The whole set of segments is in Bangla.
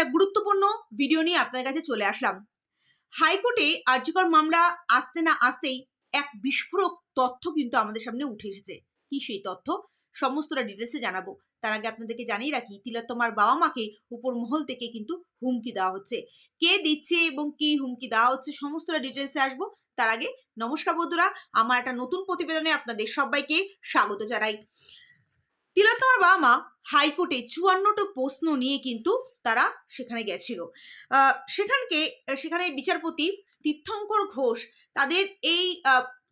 একটা গুরুত্বপূর্ণ ভিডিও নিয়ে আপনার কাছে চলে আসলাম। হাইকোর্টে আর্যকর মামলা আসতে না আসতেই এক বিস্ফোরক তথ্য কিন্তু আমাদের সামনে উঠে এসেছে। কি সেই তথ্য? সমস্তটা ডিটেলসে জানাব। তার আগে আপনাদেরকে জানিয়ে রাখি, তিলোত্তমার বাবা মাকে উপর মহল থেকে কিন্তু হুমকি দেওয়া হচ্ছে। কে দিচ্ছে এবং কি হুমকি দেওয়া হচ্ছে সমস্তটা ডিটেলসে আসব। তার আগে নমস্কার বন্ধুরা, আমার একটা নতুন প্রতিবেদনে আপনাদের সবাইকে স্বাগত জানাই। তিলোত্তমার বাবা মা হাইকোর্টে চুয়ান্নটা প্রশ্ন নিয়ে কিন্তু তারা সেখানে গেছিল। সেখানকে, সেখানে বিচারপতি তীর্থঙ্কর ঘোষ তাদের এই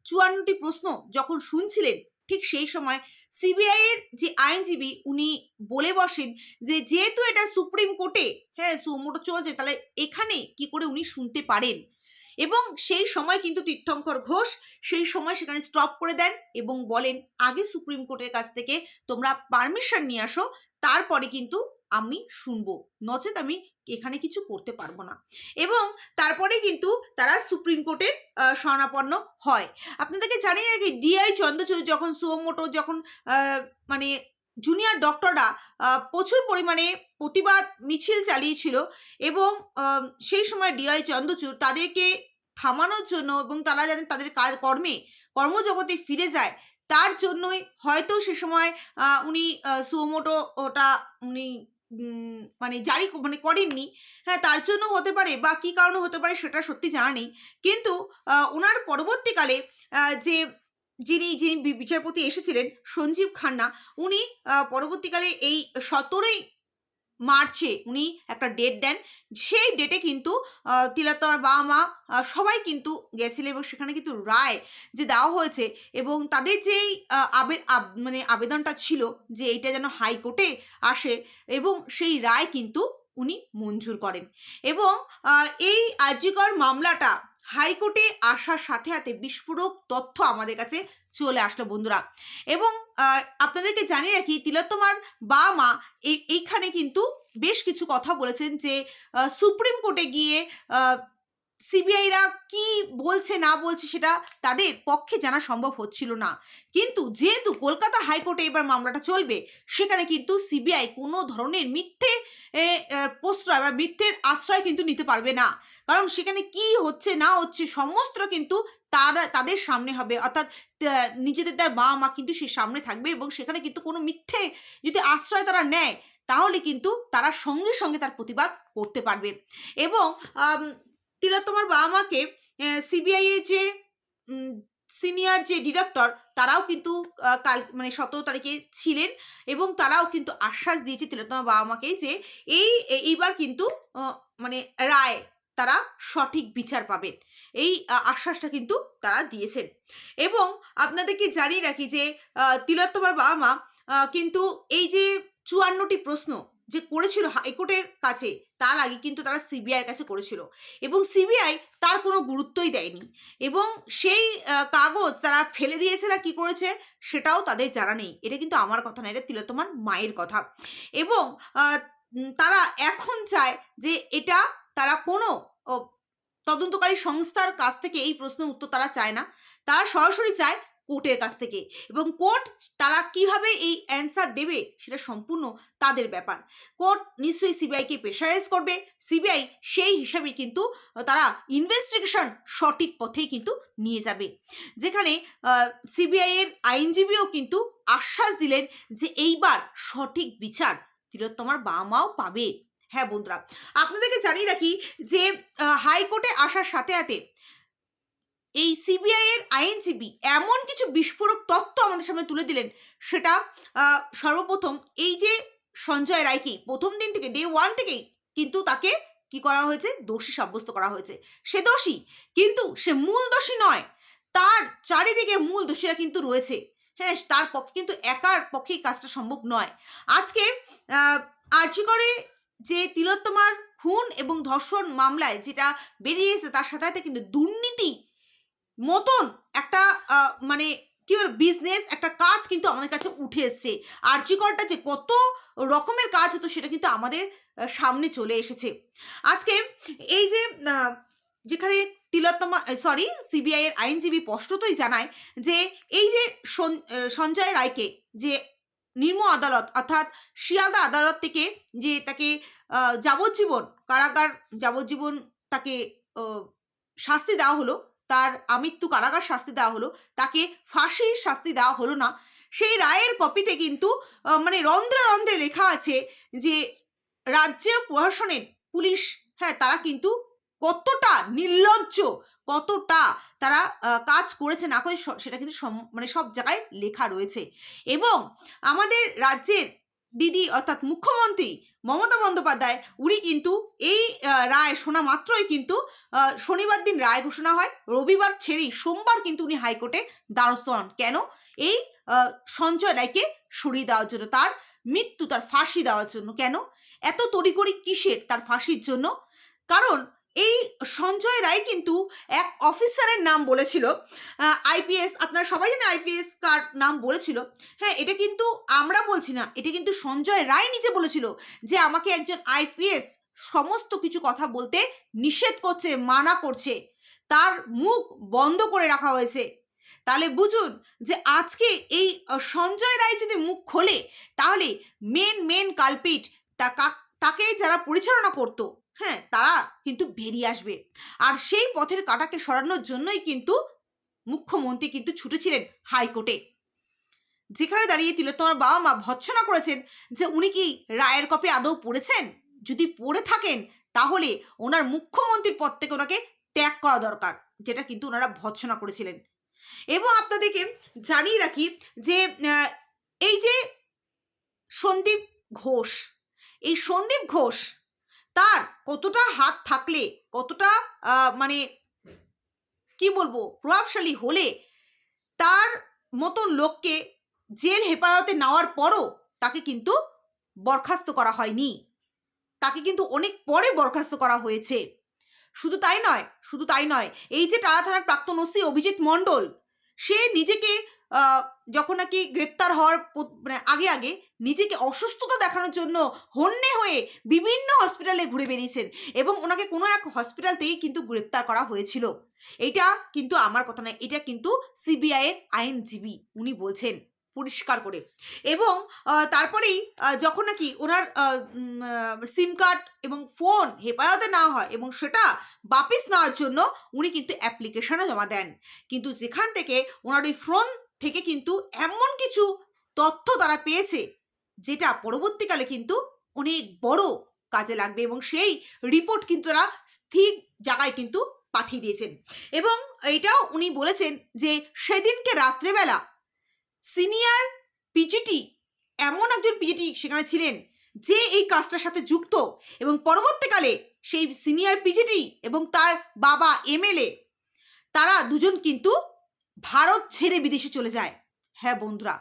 চুয়ান্নটি প্রশ্ন যখন শুনছিলেন, ঠিক সেই সময় সিবিআই এর যে আইনজীবী উনি বলে বসেন যে যেহেতু এটা সুপ্রিম কোর্টে হ্যাঁ সুমোটো চলছে, তাহলে এখানে কি করে উনি শুনতে পারেন? এবং সেই সময় কিন্তু তীর্থঙ্কর ঘোষ সেই সময় সেখানে স্টপ করে দেন এবং বলেন, আগে সুপ্রিম কোর্টের কাছ থেকে তোমরা পারমিশন নিয়ে আসো, তারপরে কিন্তু আমি শুনব। নচেত আমি এখানে কিছু করতে পারব না। এবং তারপরে কিন্তু তারা সুপ্রিম কোর্টের শরণাপন্ন হয়। আপনাদেরকে জানিয়ে রাখি ডিআই চন্দ্রচূড় যখন সুমোটো যখন মানে জুনিয়র ডক্টররা প্রচুর পরিমাণে প্রতিবাদ মিছিল চালিয়েছিল এবং সেই সময় ডিআই চন্দ্রচূড় তাদেরকে থামানোর জন্য এবং তারা যেন তাদের কাজ, কর্মে, কর্মজগতে ফিরে যায়, তার জন্যই হয়তো সে সময় উনি সুমোটো ওটা উনি মানে জারি মানে করেননি। হ্যাঁ তার জন্য হতে পারে বা কী কারণে হতে পারে সেটা সত্যি জানা নেই। কিন্তু ওনার পরবর্তীকালে যে, যিনি যিনি বিচারপতি এসেছিলেন, সঞ্জীব খান্না, উনি পরবর্তীকালে এই সতেরোই মার্চে উনি একটা ডেট দেন। সেই ডেটে কিন্তু আহ, তিলোত্তমার বাবা মা সবাই কিন্তু গেছিলেন এবং সেখানে কিন্তু রায় যে দেওয়া হয়েছে এবং তাদের যেই আবে মানে আবেদনটা ছিল যে এইটা যেন হাইকোর্টে আসে এবং সেই রায় কিন্তু উনি মঞ্জুর করেন এবং এই আর্যিকর মামলাটা হাইকোর্টে আসার সাথে সাথে বিস্ফোরক তথ্য আমাদের কাছে চলে আসলো বন্ধুরা। এবং আপনাদেরকে জানিয়ে রাখি, তিলোত্তমার বাবা মা এই এইখানে কিন্তু বেশ কিছু কথা বলেছেন যে সুপ্রিম কোর্টে গিয়ে সিবিআইরা কি বলছে, না বলছে সেটা তাদের পক্ষে জানা সম্ভব হচ্ছিল না। কিন্তু যেহেতু কলকাতা হাইকোর্টে এবার মামলাটা চলবে, সেখানে কিন্তু সিবিআই কোনো ধরনের মিথ্যে প্রশ্রয় বা মিথ্যের আশ্রয় কিন্তু নিতে পারবে না। কারণ সেখানে কি হচ্ছে, না হচ্ছে সমস্ত কিন্তু তারা, তাদের সামনে হবে। অর্থাৎ নিজেদের তার বাবা মা কিন্তু সে সামনে থাকবে এবং সেখানে কিন্তু কোনো মিথ্যে যদি আশ্রয় তারা নেয়, তাহলে কিন্তু তারা সঙ্গে সঙ্গে তার প্রতিবাদ করতে পারবে। এবং আম, তিলোত্তমার বাবা মাকে সিবিআই এর যে সিনিয়র যে ডিরেক্টর তারাও কিন্তু কাল মানে সতেরো তারিখে ছিলেন এবং তারাও কিন্তু আশ্বাস দিয়েছে তিলোত্তমার বাবা মাকে যে এই এইবার কিন্তু মানে রায় তারা সঠিক বিচার পাবেন। এই আশ্বাসটা কিন্তু তারা দিয়েছেন। এবং আপনাদেরকে জানিয়ে রাখি যে তিলোত্তমার বাবা মা কিন্তু এই যে চুয়ান্নটি প্রশ্ন যে করেছিল হাইকোর্টের কাছে, তার আগে কিন্তু তারা সিবিআইয়ের কাছে করেছিল। এবং সিবিআই তার কোনো গুরুত্বই দেয়নি। এবং সেই কাগজ তারা ফেলে দিয়েছে না কি করেছে, সেটাও তাদের জানা নেই। এটা কিন্তু আমার কথা না, এটা তিলোত্তমার মায়ের কথা। এবং তারা এখন চায় যে এটা তারা কোনো তদন্তকারী সংস্থার কাছ থেকে এই প্রশ্নের উত্তর তারা চায় না। তারা সরাসরি চায় কোর্টের কাছ থেকে। এবং কোর্ট তারা কীভাবে এই অ্যান্সার দেবে সেটা সম্পূর্ণ তাদের ব্যাপার। কোর্ট নিশ্চয়ই সিবিআইকে প্রেশারাইজ করবে। সিবিআই সেই হিসাবে কিন্তু তারা ইনভেস্টিগেশন সঠিক পথেই কিন্তু নিয়ে যাবে। যেখানে সিবিআই এর আইনজীবীও কিন্তু আশ্বাস দিলেন যে এইবার সঠিক বিচার তিলোত্তমার বাবা মাও পাবে। হ্যাঁ বন্ধুরা, আপনাদেরকে জানিয়ে রাখি যে হাইকোর্টে আসার সাথে সাথে এই সিবিআই এর আইনজীবী এমন কিছু বিস্ফোরক তত্ত্ব আমাদের সামনে তুলে দিলেন। সেটা সর্বপ্রথম এই যে সঞ্জয় রায়কে প্রথম দিন থেকে ডে ওয়ান থেকেই কিন্তু তাকে কি করা হয়েছে? দোষী সাব্যস্ত করা হয়েছে। সে দোষী, কিন্তু সে মূল দোষী নয়। তার চারিদিকে মূল দোষীরা কিন্তু রয়েছে। হ্যাঁ তার পক্ষে কিন্তু একার পক্ষে কাজটা সম্ভব নয়। আজকে আর্জি করে যে তিলোত্তমার খুন এবং ধর্ষণ মামলায় যেটা বেরিয়ে এসেছে, তার সাথে সাথে কিন্তু দুর্নীতি মতন একটা মানে কি বিজনেস একটা কাজ কিন্তু আমাদের কাছে উঠে এসছে। আর্যিকরটা যে কত রকমের কাজ হতো সেটা কিন্তু আমাদের সামনে চলে এসেছে। আজকে এই যে যেখানে তিলোত্তমা সরি সিবিআই এর আইনজীবী স্পষ্টতই জানায় যে এই যে সঞ্জয় রায়কে যে নিম্ন আদালত অর্থাৎ শিয়ালদা আদালত থেকে যে তাকে যাবজ্জীবন, কারাগার যাবজ্জীবন তাকে শাস্তি দেওয়া হলো তার আমৃত্যু কারাগার শাস্তি দেওয়া হলো, তাকে ফাঁসির শাস্তি দেওয়া হলো না। সেই রায়ের কপিতে কিন্তু মানে রন্ধ্রে রন্ধ্রে লেখা আছে যে, রাজ্য প্রশাসনের পুলিশ হ্যাঁ তারা কিন্তু কতটা নির্লজ্জ, কতটা তারা কাজ করেছে না করে সেটা কিন্তু মানে সব জায়গায় লেখা রয়েছে। এবং আমাদের রাজ্যের দিদি অর্থাৎ মুখ্যমন্ত্রী মমতা বন্দ্যোপাধ্যায়, উনি কিন্তু এই রায় শোনা মাত্রই কিন্তু শনিবার দিন রায় ঘোষণা হয়। রবিবার ছেড়েই সোমবার কিন্তু উনি হাইকোর্টে দ্বারস্থ হন। কেন? এই সঞ্জয় রায়কে সরিয়ে দেওয়ার জন্য, তার মৃত্যু, তার ফাঁসি দেওয়ার জন্য। কেন? এত তড়িঘড়ি কিসের তার ফাঁসির জন্য? কারণ এই সঞ্জয় রায় কিন্তু এক অফিসারের নাম বলেছিল। আইপিএস আপনারা সবাই জানেন আইপিএস কার নাম বলেছিল। হ্যাঁ এটা কিন্তু আমরা বলছি না, এটা কিন্তু সঞ্জয় রায় নিজে বলেছিল যে আমাকে একজন আইপিএস সমস্ত কিছু কথা বলতে নিষেধ করছে, মানা করছে, তার মুখ বন্ধ করে রাখা হয়েছে। তাহলে বুঝুন যে আজকে এই সঞ্জয় রায় যদি মুখ খোলে, তাহলে মেন মেন কালপিট তা তাকে যারা পরিচালনা করতো হ্যাঁ তারা কিন্তু বেরিয়ে আসবে। আর সেই পথের কাটাকে সরানোর জন্যই কিন্তু মুখ্যমন্ত্রী কিন্তু ছুটেছিলেন হাইকোর্টে। যেখানে দাঁড়িয়ে তিলোত্তমার বাবা মা ভৎসনা করেছেন যে, উনি কি রায়ের কপি আদৌ পড়েছেন? যদি পড়ে থাকেন, তাহলে ওনার মুখ্যমন্ত্রীর পদ থেকে ওনাকে ত্যাগ করা দরকার। যেটা কিন্তু ওনারা ভৎসনা করেছিলেন। এবং আপনাদেরকে জানিয়ে রাখি যে এই যে সন্দীপ ঘোষ, এই সন্দীপ ঘোষ তার কতটা হাত থাকলে, কতটা মানে কি বলব, প্রভাবশালী হলে তার মতন লোককে জেল হেফাজতে নেওয়ার পরও তাকে কিন্তু বরখাস্ত করা হয়নি। তাকে কিন্তু অনেক পরে বরখাস্ত করা হয়েছে। শুধু তাই নয়, শুধু তাই নয়, এই যে টালা থানার প্রাক্তন ওসি অভিজিৎ মণ্ডল, সে নিজেকে যখন নাকি গ্রেপ্তার হওয়ার মানে আগে আগে নিজেকে অসুস্থতা দেখানোর জন্য হন্যে হয়ে বিভিন্ন হসপিটালে ঘুরে বেরিয়েছেন এবং ওনাকে কোনো এক হসপিটাল থেকেই কিন্তু গ্রেপ্তার করা হয়েছিল। এটা কিন্তু আমার কথা নয়, এটা কিন্তু সিবিআই এর আইনজীবী উনি বলছেন পরিষ্কার করে। এবং তারপরেই যখন নাকি ওনার সিম কার্ড এবং ফোন হেফাজতে নেওয়া হয় এবং সেটা বাপিস নেওয়ার জন্য উনি কিন্তু অ্যাপ্লিকেশনও জমা দেন। কিন্তু যেখান থেকে ওনার ওই ফোন থেকে কিন্তু এমন কিছু তথ্য তারা পেয়েছে যেটা পরবর্তীকালে কিন্তু অনেক বড় কাজে লাগবে এবং সেই রিপোর্ট কিন্তু তারা স্থির জায়গায় কিন্তু পাঠিয়ে দিয়েছেন। এবং এটাও উনি বলেছেন যে সেদিনকে রাত্রেবেলা সিনিয়র পিজিটি এমন একজন পিজিটি সেখানে ছিলেন যে এই কাজটার সাথে যুক্ত এবং পরবর্তীকালে সেই সিনিয়র পিজিটি এবং তার বাবা এমএলএ তারা দুজন কিন্তু ভারত ছেড়ে বিদেশে চলে যায়। হ্যাঁ বন্ধুরা,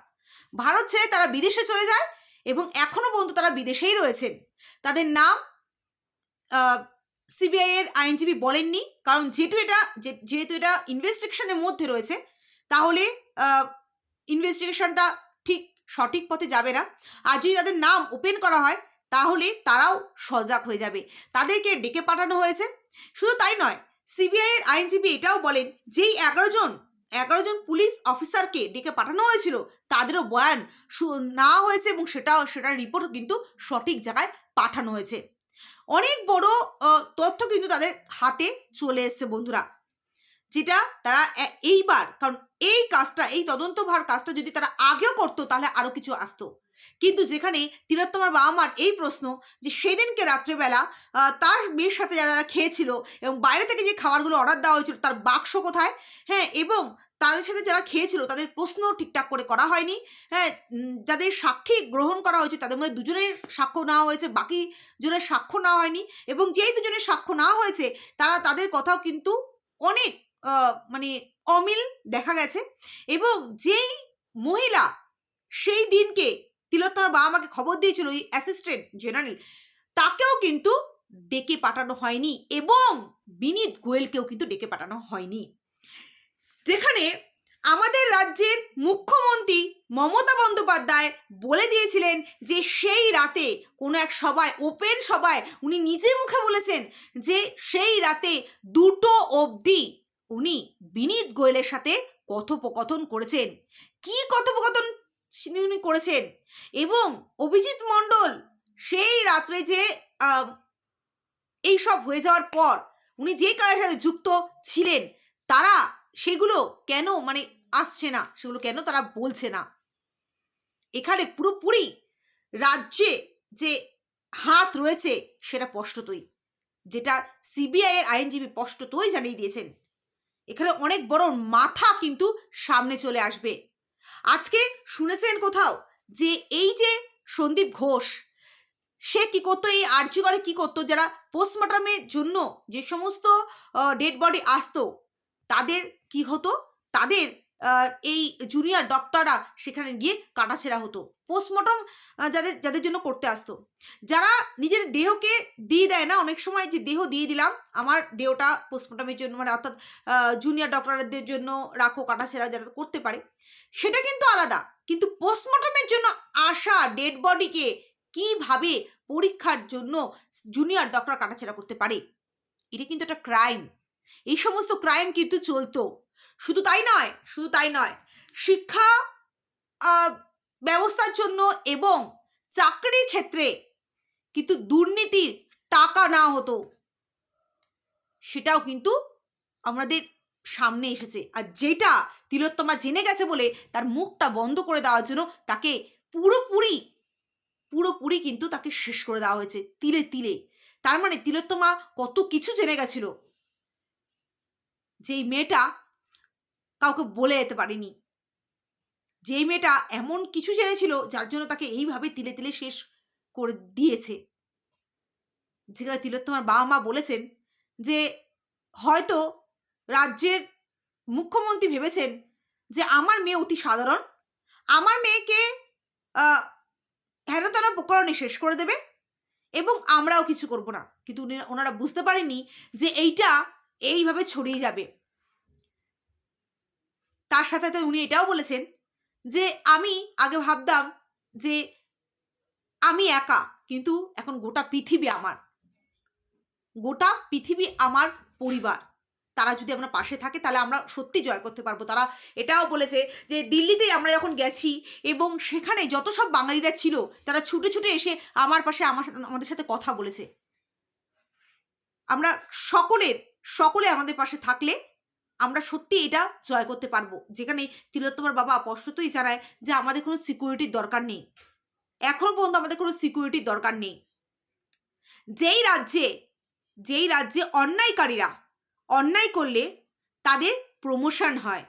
ভারত ছেড়ে তারা বিদেশে চলে যায় এবং এখনও পর্যন্ত তারা বিদেশেই রয়েছেন। তাদের নাম সিবিআই এর আইনজীবী বলেননি, কারণ যেহেতু এটা যেহেতু এটা ইনভেস্টিগেশনের মধ্যে রয়েছে, তাহলে ইনভেস্টিগেশনটা ঠিক সঠিক পথে যাবে না। আর যদি তাদের নাম ওপেন করা হয়, তাহলে তারাও সজাগ হয়ে যাবে। তাদেরকে ডেকে পাঠানো হয়েছে। শুধু তাই নয় সিবিআই এর আইনজীবী এটাও বলেন, যেই এগারো জন এগারো জন পুলিশ অফিসারকে ডেকে পাঠানো হয়েছিল। তাদেরও বয়ান না হয়েছে এবং সেটা সেটার রিপোর্ট কিন্তু সঠিক জায়গায় পাঠানো হয়েছে। অনেক বড় তথ্য কিন্তু তাদের হাতে চলে এসছে বন্ধুরা। যেটা তারা এইবার, কারণ এই কাজটা, এই তদন্তভার কাজটা যদি তারা আগেও করতো, তাহলে আরও কিছু আসতো। কিন্তু যেখানে তিলোত্তমার বাবা মার এই প্রশ্ন যে, সেদিনকে রাত্রেবেলা তার মেয়ের সাথে যারা খেয়েছিল এবং বাইরে থেকে যে খাবারগুলো অর্ডার দেওয়া হয়েছিল, তার বাক্স কোথায়? হ্যাঁ এবং তাদের সাথে যারা খেয়েছিল, তাদের প্রশ্ন ঠিকঠাক করে করা হয়নি। হ্যাঁ যাদের সাক্ষী গ্রহণ করা হয়েছে, তাদের মধ্যে দুজনের সাক্ষ্য নেওয়া হয়েছে, বাকি জনের সাক্ষ্য নেওয়া হয়নি। এবং যেই দুজনের সাক্ষ্য নেওয়া হয়েছে, তারা তাদের কথাও কিন্তু অনেক মানে অমিল দেখা গেছে এবং যেই মহিলা সেই দিনকে তিলোত্তমার বাবা মাকে খবর দিয়েছিল, ওই অ্যাসিস্ট্যান্ট জেনারেল তাকেও কিন্তু ডেকে পাঠানো হয়নি এবং বিনীত গোয়েলকেও কিন্তু ডেকে পাঠানো হয়নি। যেখানে আমাদের রাজ্যের মুখ্যমন্ত্রী মমতা বন্দ্যোপাধ্যায় বলে দিয়েছিলেন যে সেই রাতে কোনো এক সভায় ওপেন সভায় উনি নিজে মুখে বলেছেন যে সেই রাতে দুটো অবধি উনি বিনীত গোয়েলের সাথে কথোপকথন করেছেন। কি কথোপকথন উনি করেছেন? এবং অভিজিৎ মণ্ডল সেই রাত্রে যে আম, এইসব হয়ে যাওয়ার পর উনি যে কাজের সাথে যুক্ত ছিলেন তারা সেগুলো কেন মানে আসছে না সেগুলো কেন তারা বলছে না? এখানে পুরোপুরি রাজ্যে যে হাত রয়েছে সেটা স্পষ্টতই। যেটা সিবিআই এর আইনজীবী স্পষ্টতই জানিয়ে দিয়েছেন। এখানে অনেক বড় মাথা কিন্তু সামনে চলে আসবে। আজকে শুনেছেন কোথাও যে এই যে সন্দীপ ঘোষ, সে কি করতো, এই আর্জি করে কি করতো, যারা পোস্টমর্টমের জন্য যে সমস্ত ডেড বডি আসতো, তাদের কি হতো? তাদের এই জুনিয়র ডক্টররা সেখানে গিয়ে কাটাছেড়া হতো। পোস্টমর্টম যাদের যাদের জন্য করতে আসতো। যারা নিজের দেহকে দিয়ে দেয় না, অনেক সময় যে দেহ দিয়ে দিলাম, আমার দেহটা পোস্টমর্টমের জন্য মানে অর্থাৎ জুনিয়র ডক্টরদের জন্য রাখো, কাটাছেড়া যারা করতে পারে, সেটা কিন্তু আলাদা। কিন্তু পোস্টমর্টমের জন্য আসা ডেড বডিকে কীভাবে পরীক্ষার জন্য জুনিয়র ডক্টর কাটাছেড়া করতে পারে? এটা কিন্তু একটা ক্রাইম এই সমস্ত ক্রাইম কিন্তু চলতো। শুধু তাই নয়, শুধু তাই নয়। শিক্ষা ব্যবস্থার জন্য এবং চাকরির ক্ষেত্রে কিন্তু দুর্নীতির টাকা না হতো। সেটাও কিন্তু আমাদের সামনে এসেছে। আর যেটা তিলোত্তমা জেনে গেছে বলে তার মুখটা বন্ধ করে দেওয়ার জন্য তাকে পুরোপুরি পুরোপুরি কিন্তু তাকে শেষ করে দেওয়া হয়েছে, তিলে তিলে। তার মানে তিলোত্তমা কত কিছু জেনে গেছিল। যেই মেয়েটা কাউকে বলে যেতে পারেনি। যেই মেয়েটা এমন কিছু জেনেছিল যার জন্য তাকে এইভাবে তিলে তিলে শেষ করে দিয়েছে। যেখানে তিলোত্তমার বাবা মা বলেছেন যে হয়তো রাজ্যের মুখ্যমন্ত্রী ভেবেছেন যে আমার মেয়ে অতি সাধারণ। আমার মেয়েকে আহ, হেন প্রকরণে শেষ করে দেবে এবং আমরাও কিছু করব না। কিন্তু ওনারা বুঝতে পারেননি যে এইটা এইভাবে ছড়িয়ে যাবে। তার সাথে সাথে উনি এটাও বলেছেন যে আমি আগে ভাবতাম যে আমি একা, কিন্তু এখন গোটা পৃথিবী আমার। গোটা পৃথিবী আমার পরিবার। তারা যদি আমরা পাশে থাকে, তাহলে আমরা সত্যি জয় করতে পারব। তারা এটাও বলেছে যে দিল্লিতেই আমরা যখন গেছি এবং সেখানে যত সব বাঙালিরা ছিল, তারা ছুটে ছুটে এসে আমার পাশে আমার সাথে, আমাদের সাথে কথা বলেছে। আমরা সকলের, সকলে আমাদের পাশে থাকলে আমরা সত্যি এটা জয় করতে পারব। যেখানে তিলোত্তমার বাবা স্পষ্টতই জানায় যে আমাদের কোনো সিকিউরিটির দরকার নেই। এখনও পর্যন্ত আমাদের কোনো সিকিউরিটির দরকার নেই। যেই রাজ্যে যেই রাজ্যে অন্যায়কারীরা অন্যায় করলে তাদের প্রমোশন হয়।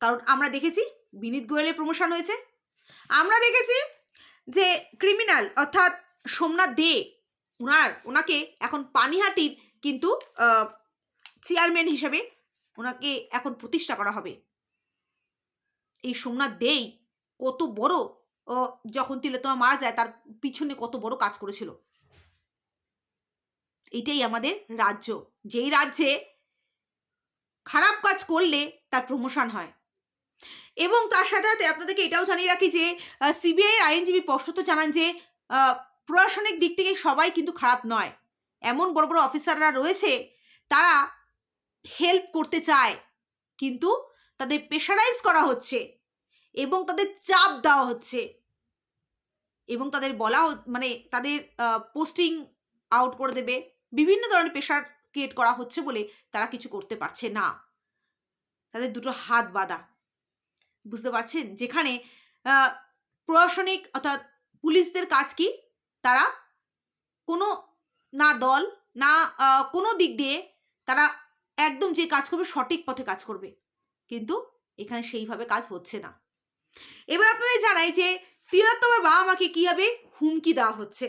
কারণ আমরা দেখেছি বিনীত গোয়েলের প্রমোশন হয়েছে। আমরা দেখেছি যে ক্রিমিনাল অর্থাৎ সোমনাথ দে ওনার ওনাকে এখন পানিহাটির কিন্তু চেয়ারম্যান হিসেবে ওনাকে এখন প্রতিষ্ঠা করা হবে। এই সোমনাথ দেই কত বড় যখন তিলোত্তমা মারা যায় তার পিছনে কত বড় কাজ করেছিল। এটাই আমাদের রাজ্য। যেই রাজ্যে খারাপ কাজ করলে তার প্রমোশন হয়। এবং তার সাথে সাথে আপনাদেরকে এটাও জানিয়ে রাখি যে সিবিআই এর আইনজীবী স্পষ্টত জানান যে প্রশাসনিক দিক থেকে সবাই কিন্তু খারাপ নয়। এমন বড় বড় অফিসাররা রয়েছে, তারা হেল্প করতে চায়, কিন্তু তাদের প্রেশারাইজ করা হচ্ছে এবং তাদের চাপ দেওয়া হচ্ছে এবং তাদের বলা মানে তাদের পোস্টিং আউট করে দেবে। বিভিন্ন ধরনের প্রেশার ক্রিয়েট করা হচ্ছে বলে তারা কিছু করতে পারছে না। তাদের দুটো হাত বাঁধা। বুঝতে পারছেন? যেখানে প্রশাসনিক অর্থাৎ পুলিশদের কাজ কি? তারা কোনো, না দল, না কোনো দিক দিয়ে তারা একদম যে কাজ করবে, সঠিক পথে কাজ করবে। কিন্তু এখানে সেইভাবে কাজ হচ্ছে না। এবার আপনাদের জানাই যে তিলোত্তমার বাবা মাকে কীভাবে হুমকি দেওয়া হচ্ছে।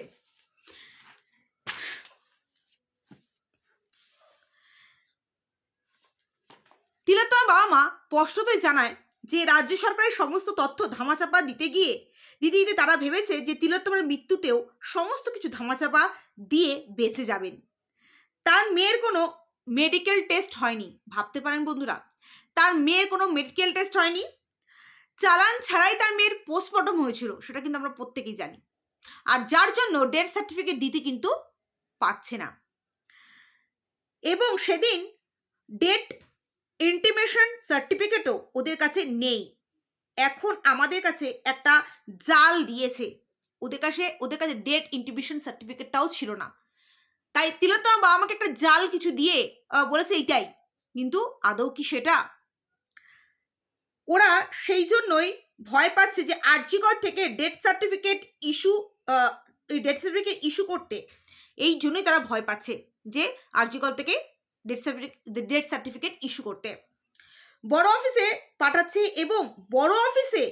তিলোত্তমার বাবা মা স্পষ্টতই জানায় যে রাজ্য সরকারের সমস্ত তথ্য ধামাচাপা দিতে গিয়ে, দিতে দিতে তারা ভেবেছে যে তিলোত্তমার মৃত্যুতেও সমস্ত কিছু ধামাচাপা দিয়ে বেঁচে যাবেন। তার মেয়ের কোনো মেডিকেল টেস্ট হয়নি। ভাবতে পারেন বন্ধুরা, তার মেয়ের কোনো মেডিকেল টেস্ট হয়নি। চালান ছাড়াই তার মেয়ের পোস্টমর্টম হয়েছিল, সেটা কিন্তু আমরা প্রত্যেকেই জানি। আর যার জন্য ডেথ সার্টিফিকেট দিতে কিন্তু পাচ্ছে না। এবং সেদিন ডেট ইন্টিমেশন সার্টিফিকেটও ওদের কাছে নেই। এখন আমাদের কাছে একটা জাল দিয়েছে। ওদের কাছে ওদের কাছে ডেট ইন্টিবিশন সার্টিফিকেটটাও ছিল না। তাই তিলোত্তমা বাবা আমাকে একটা জাল কিছু দিয়ে বলেছে এইটাই। কিন্তু আদৌ কি সেটা? ওরা সেই জন্যই ভয় পাচ্ছে যে আর্জিকর থেকে death certificate issue death certificate issue করতে। এই জন্যই তারা ভয় পাচ্ছে যে আর্জিকল থেকে death certificate death certificate issue করতে। বড় অফিসে পাঠাচ্ছে এবং বড় অফিসে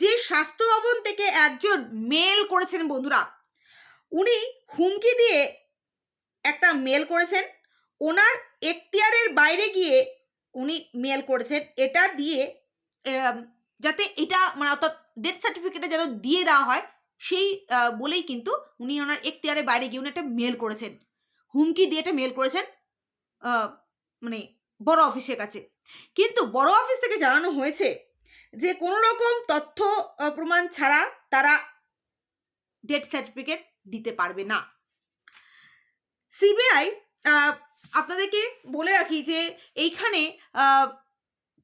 যে স্বাস্থ্য ভবন থেকে একজন মেল করেছেন বন্ধুরা, উনি হুমকি দিয়ে একটা মেল করেছেন। ওনার এখতিয়ারের বাইরে গিয়ে উনি মেল করেছেন। এটা দিয়ে যাতে এটা মানে অর্থাৎ ডেথ সার্টিফিকেটে যেন দিয়ে দেওয়া হয়, সেই বলেই কিন্তু উনি ওনার এখতিয়ারের বাইরে গিয়ে উনি একটা মেল করেছেন। হুমকি দিয়ে একটা মেল করেছেন মানে বড় অফিসের কাছে। কিন্তু বড় অফিস থেকে জানানো হয়েছে যে কোনো রকম তথ্য প্রমাণ ছাড়া তারা ডেথ সার্টিফিকেট দিতে পারবে না। সিবিআই আপনাদেরকে বলে রাখি যে এইখানে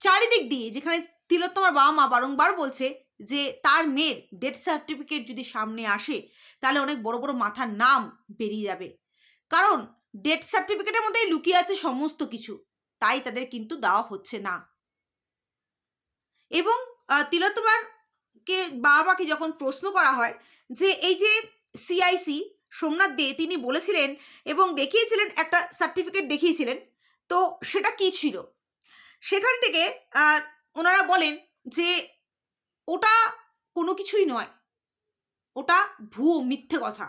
চারিদিক দিয়ে যেখানে তিলোত্তমার বাবা মা বারংবার বলছে যে তার মেয়ের ডেথ সার্টিফিকেট যদি সামনে আসে তাহলে অনেক বড় বড় মাথার নাম বেরিয়ে যাবে। কারণ ডেথ সার্টিফিকেটের মধ্যেই লুকিয়ে আছে সমস্ত কিছু তাই তাদের কিন্তু দেওয়া হচ্ছে না। এবং আহ, তিলোত্তমার কে বাবাকে যখন প্রশ্ন করা হয় যে এই যে সিআইসি সোমনাথ দে তিনি বলেছিলেন এবং দেখিয়েছিলেন একটা সার্টিফিকেট দেখিয়েছিলেন। তো সেটা কি ছিল? সেখান থেকে ওনারা বলেন যে ওটা কোনো কিছুই নয়। ওটা ভুয়ো, মিথ্যে কথা।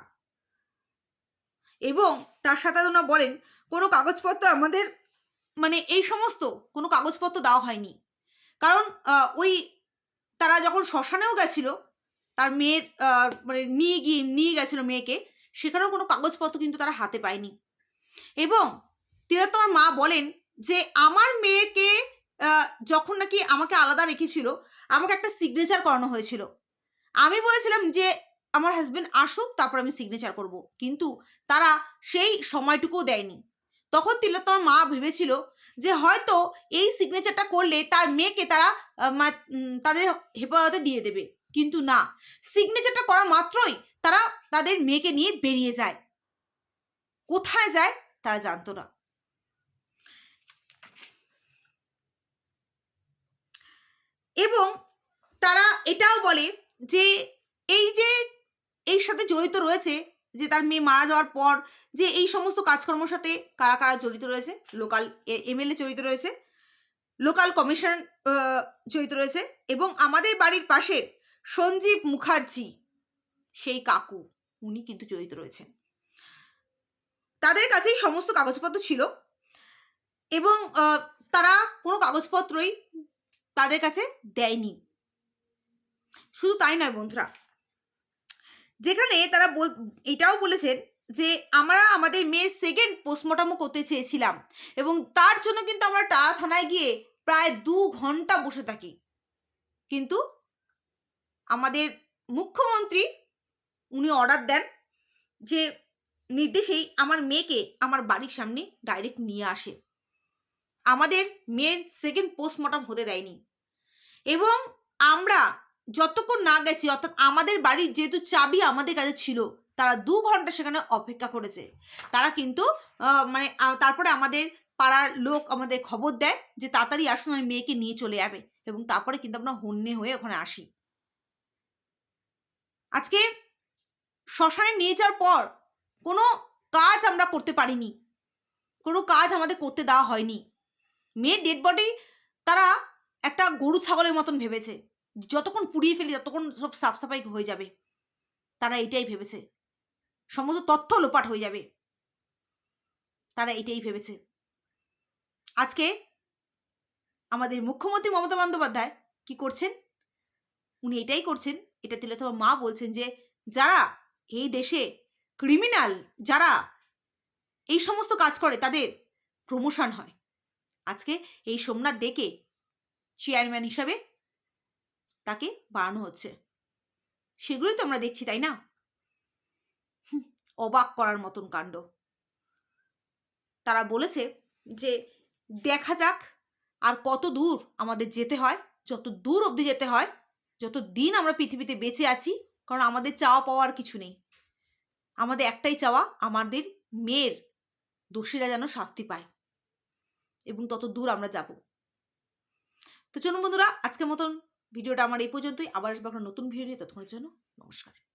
এবং তার সাথে ওনারা বলেন, কোনো কাগজপত্র আমাদের মানে এই সমস্ত কোনো কাগজপত্র দেওয়া হয়নি। কারণ ওই তারা যখন শ্মশানেও গেছিল, তার মেয়ের মানে নিয়ে গিয়ে, নিয়ে গেছিল মেয়েকে সেখানেও কোনো কাগজপত্র কিন্তু তারা হাতে পায়নি। এবং তিলোত্তমার মা বলেন যে, আমার মেয়েকে যখন নাকি আমাকে আলাদা রেখেছিল, আমাকে একটা সিগনেচার করানো হয়েছিল। আমি বলেছিলাম যে, আমার হাজব্যান্ড আসুক, তারপর আমি সিগনেচার করব। কিন্তু তারা সেই সময়টুকুও দেয়নি। তখন তিলোত্তমার মা ভেবেছিল যে, হয়তো এই সিগনেচারটা করলে তার মেয়েকে তারা তাদের হেফাজতে দিয়ে দেবে। কিন্তু না। সিগনেচারটা করা মাত্রই তারা তাদের মেয়েকে নিয়ে বেরিয়ে যায়। কোথায় যায় তারা জানতো না। এবং তারা এটাও বলে যে, এই যে এই সাথে জড়িত রয়েছে, যে তার মেয়ে মারা যাওয়ার পর যে এই সমস্ত কাজকর্মের সাথে কারা কারা জড়িত রয়েছে, লোকাল এমএলএ জড়িত রয়েছে, লোকাল কমিশন জড়িত রয়েছে এবং আমাদের বাড়ির পাশে সঞ্জীব মুখার্জি সেই কাকু, উনি কিন্তু জড়িত রয়েছেন। তাদের কাছেই সমস্ত কাগজপত্র ছিল এবং তারা কোনো কাগজপত্রই তাদের কাছে দেয়নি। শুধু তাই নয় বন্ধুরা, যেখানে তারা এটাও বলেছেন যে, আমরা আমাদের মেয়ের সেকেন্ড পোস্টমর্টমও করতে চেয়েছিলাম এবং তার জন্য কিন্তু আমরা টালা থানায় গিয়ে প্রায় দু ঘণ্টা বসে থাকি। কিন্তু আমাদের মুখ্যমন্ত্রী উনি অর্ডার দেন যে নির্দেশেই আমার মেয়েকে আমার বাড়ির সামনে ডাইরেক্ট নিয়ে আসে। আমাদের মেয়ের সেকেন্ড পোস্টমর্টম হতে দেয়নি। এবং আমরা যতক্ষণ না গেছি, অর্থাৎ আমাদের বাড়ির যেহেতু চাবি আমাদের কাছে ছিল, তারা দু ঘণ্টা সেখানে অপেক্ষা করেছে। তারা কিন্তু মানে তারপরে আমাদের পাড়ার লোক আমাদের খবর দেয় যে তাড়াতাড়ি আসুন, আমি মেয়েকে নিয়ে চলে যাবে। এবং তারপরে কিন্তু আমরা হন্যে হয়ে ওখানে আসি। আজকে শ্মশানে নিয়ে যাওয়ার পর কোনো কাজ আমরা করতে পারিনি। কোনো কাজ আমাদের করতে দেওয়া হয়নি। মেয়ের ডেড বডি তারা একটা গরু ছাগলের মতন ভেবেছে। যতক্ষণ পুড়িয়ে ফেলি ততক্ষণ সব সাফসাফাই হয়ে যাবে। তারা এটাই ভেবেছে। সমস্ত তথ্য লোপাট হয়ে যাবে। তারা এটাই ভেবেছে। আজকে আমাদের মুখ্যমন্ত্রী মমতা বন্দ্যোপাধ্যায় কি করছেন? উনি এটাই করছেন। এটা দিলে তোমার মা বলছেন যে, যারা এই দেশে ক্রিমিনাল যারা এই সমস্ত কাজ করে, তাদের প্রমোশন হয়। আজকে এই সোমনাথ দেখে চেয়ারম্যান হিসাবে তাকে বাড়ানো হচ্ছে। সেগুলোই তো আমরা দেখছি, তাই না? অবাক করার মতন কাণ্ড। তারা বলেছে যে, দেখা যাক আর কত দূর আমাদের যেতে হয়, যত দূর অবধি যেতে হয়, যত দিন আমরা পৃথিবীতে বেঁচে আছি, কারণ আমাদের চাওয়া পাওয়ার কিছু নেই। আমাদের একটাই চাওয়া আমাদের মেয়ের দোষীরা যেন শাস্তি পায় এবং তত দূর আমরা যাব। তো চলুন বন্ধুরা, আজকের মতন ভিডিওটা আমার এই পর্যন্তই। আবার আসব একটা নতুন ভিডিও নিয়ে। ততক্ষণের জন্য নমস্কার।